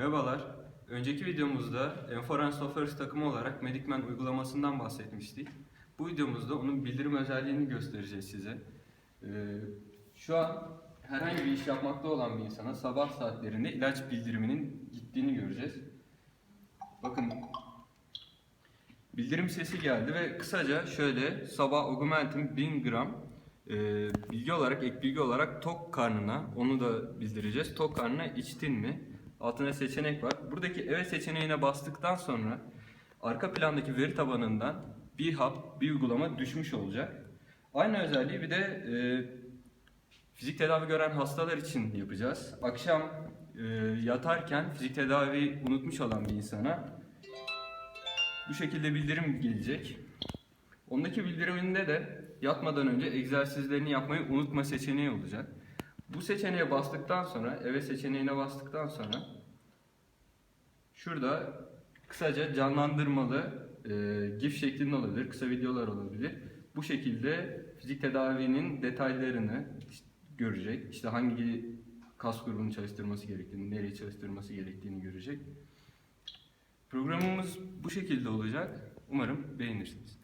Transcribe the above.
Merhabalar. Önceki videomuzda Enforance Software takımı olarak Medicman uygulamasından bahsetmiştik. Bu videomuzda onun bildirim özelliğini göstereceğiz size. Ee, şu an herhangi bir iş yapmakta olan bir insana sabah saatlerinde ilaç bildiriminin gittiğini göreceğiz. Bakın bildirim sesi geldi ve kısaca şöyle sabah Augmentin 1000 gram e, bilgi olarak ek bilgi olarak tok karnına onu da bildireceğiz. Tok karnına içtin mi? Altına seçenek var. Buradaki evet seçeneğine bastıktan sonra arka plandaki veri tabanından bir hap, bir uygulama düşmüş olacak. Aynı özelliği bir de e, fizik tedavi gören hastalar için yapacağız. Akşam e, yatarken fizik tedavi unutmuş olan bir insana bu şekilde bildirim gelecek. Ondaki bildiriminde de yatmadan önce egzersizlerini yapmayı unutma seçeneği olacak. Bu seçeneğe bastıktan sonra, evet seçeneğine bastıktan sonra şurada kısaca canlandırmalı e, GIF şeklinde olabilir, kısa videolar olabilir. Bu şekilde fizik tedavinin detaylarını görecek. İşte hangi kas grubunu çalıştırması gerektiğini, nereye çalıştırması gerektiğini görecek. Programımız bu şekilde olacak. Umarım beğenirsiniz.